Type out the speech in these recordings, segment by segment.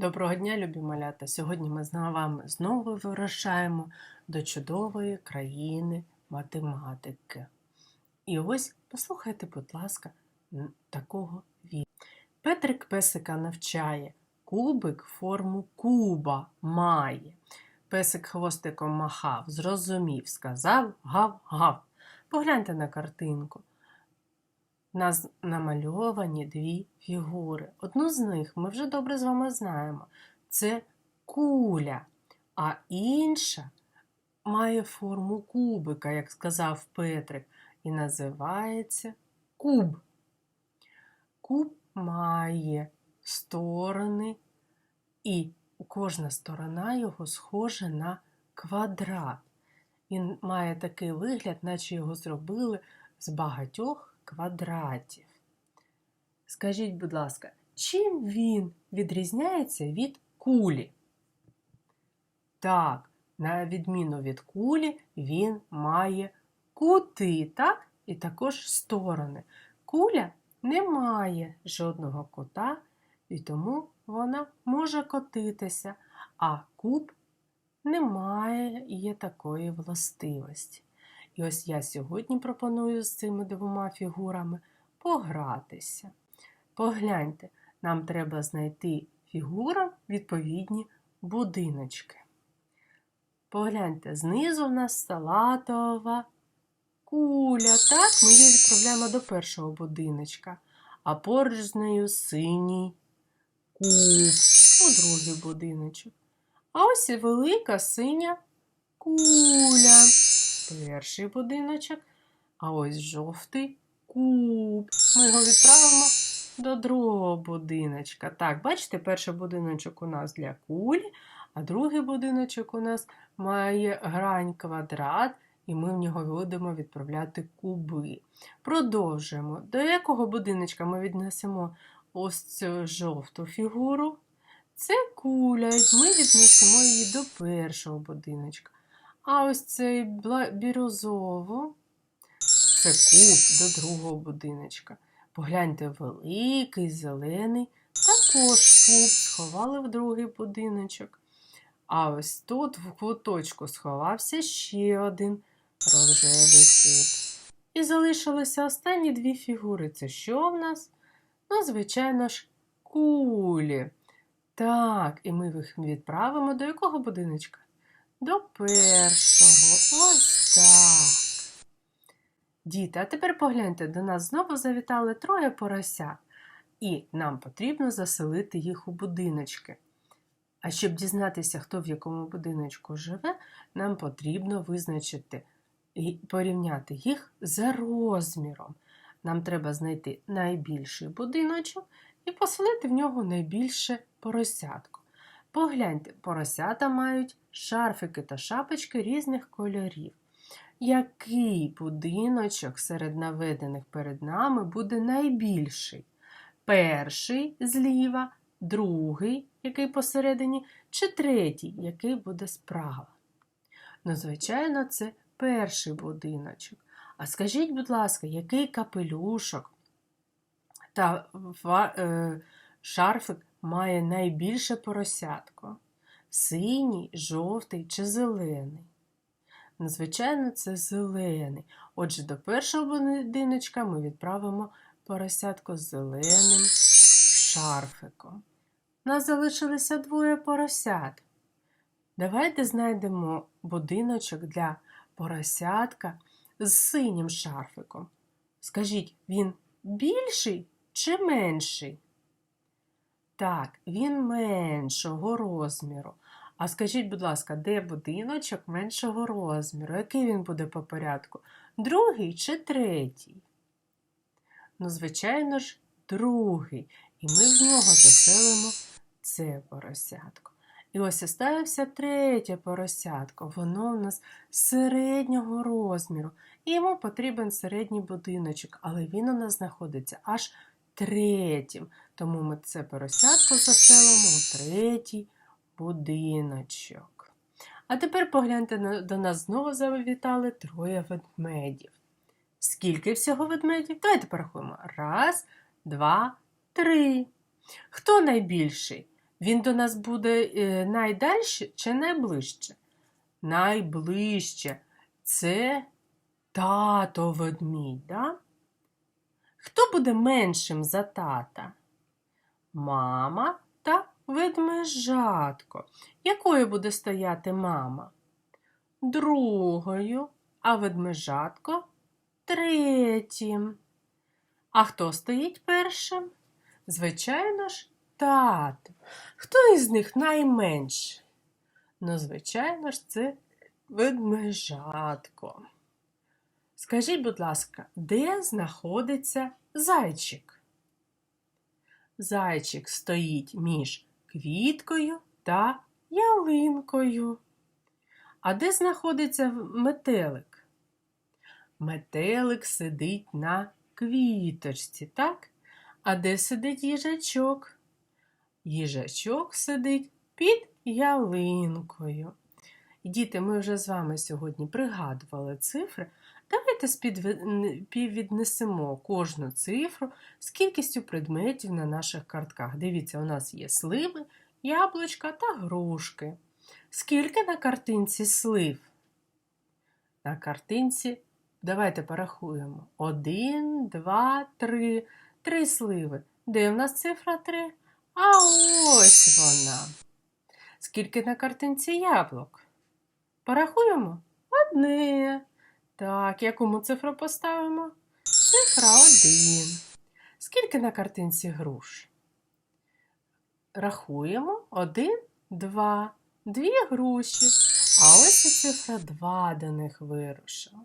Доброго дня, любі малята! Сьогодні ми з вами знову вирушаємо до чудової країни математики. І ось послухайте, будь ласка, такого вірша. Петрик песика навчає, кубик форму куба має. Песик хвостиком махав, зрозумів, сказав гав-гав. Погляньте на картинку. Нас намальовані дві фігури. Одну з них ми вже добре з вами знаємо. Це куля, а інша має форму кубика, як сказав Петрик, і називається куб. Куб має сторони, і кожна сторона його схожа на квадрат. Він має такий вигляд, наче його зробили з багатьох квадратів. Скажіть, будь ласка, чим він відрізняється від кулі? Так, на відміну від кулі, він має кути, так? І також сторони. Куля не має жодного кута, і тому вона може котитися, а куб не має такої властивості. І ось я сьогодні пропоную з цими двома фігурами погратися. Погляньте, нам треба знайти фігурам відповідні будиночки. Погляньте, знизу в нас салатова куля. Так, ми її відправляємо до першого будиночка, а поруч з нею синій куб у другий будиночок. А ось і велика синя куля перший будиночок, а ось жовтий куб. Ми його відправимо до другого будиночка. Так, бачите, перший будиночок у нас для кулі, а другий будиночок у нас має грань квадрат, і ми в нього будемо відправляти куби. Продовжуємо. До якого будиночка ми віднесемо ось цю жовту фігуру? Це куля, і ми віднесемо її до першого будиночка. А ось цей бірюзово це куб до другого будиночка. Погляньте, великий, зелений, також куб сховали в другий будиночок. А ось тут в куточку сховався ще один рожевий куб. І залишилися останні дві фігури. Це що в нас? Ну, звичайно ж, кулі. Так, і ми їх відправимо до якого будиночка? До першого. Ось так. Діти, а тепер погляньте, до нас знову завітали троє поросят. І нам потрібно заселити їх у будиночки. А щоб дізнатися, хто в якому будиночку живе, нам потрібно визначити і порівняти їх за розміром. Нам треба знайти найбільший будиночок і поселити в нього найбільше поросятку. Погляньте, поросята мають шарфики та шапочки різних кольорів. Який будиночок серед наведених перед нами буде найбільший? Перший зліва, другий, який посередині, чи третій, який буде справа? Ну, звичайно, це перший будиночок. А скажіть, будь ласка, який капелюшок та е, шарфик має найбільше поросятко? Синій, жовтий чи зелений? Звичайно, це зелений. Отже, до першого будиночка ми відправимо поросятко з зеленим шарфиком. Нас залишилося двоє поросят. Давайте знайдемо будиночок для поросятка з синім шарфиком. Скажіть, він більший чи менший? Так, він меншого розміру. А скажіть, будь ласка, де будиночок меншого розміру? Який він буде по порядку? Другий чи третій? Ну, звичайно ж, другий. І ми в нього заселимо це поросятко. І ось оставився третє поросятко. Воно у нас середнього розміру. І йому потрібен середній будиночок, але він у нас знаходиться аж третім. Тому ми це поросятко заселимо у третій будиночок. А тепер погляньте, до нас знову завітали троє ведмедів. Скільки всього ведмедів? Давайте порахуємо. Раз, два, три. Хто найбільший? Він до нас буде е, найдальше чи найближче? Найближче. Це тато ведмідь, да? Хто буде меншим за тата? Мама та ведмежатко. Якою буде стояти мама? Другою, а ведмежатко третім. А хто стоїть першим? Звичайно ж, тато. Хто із них найменший? Ну, звичайно ж, це ведмежатко. Скажіть, будь ласка, де знаходиться зайчик? Зайчик стоїть між квіткою та ялинкою. А де знаходиться метелик? Метелик сидить на квіточці, так? А де сидить їжачок? Їжачок сидить під ялинкою. Діти, ми вже з вами сьогодні пригадували цифри. Давайте співвіднесемо кожну цифру з кількістю предметів на наших картках. Дивіться, у нас є сливи, яблучка та грушки. Скільки на картинці слив? На картинці давайте порахуємо. Один, два, три. Три сливи. Де в нас цифра три? А ось вона. Скільки на картинці яблук? Порахуємо? Одне. Так, яку ми цифру поставимо? Цифра один. Скільки на картинці груш? Рахуємо. Один, два, дві груші. А ось і цифра 2 до них вирушила.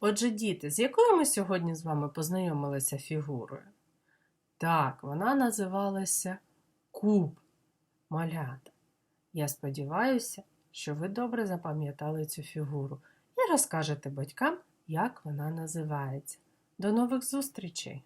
Отже, діти, з якою ми сьогодні з вами познайомилися фігурою? Так, вона називалася Куб малята. Я сподіваюся, що ви добре запам'ятали цю фігуру і розкажете батькам, як вона називається. До нових зустрічей!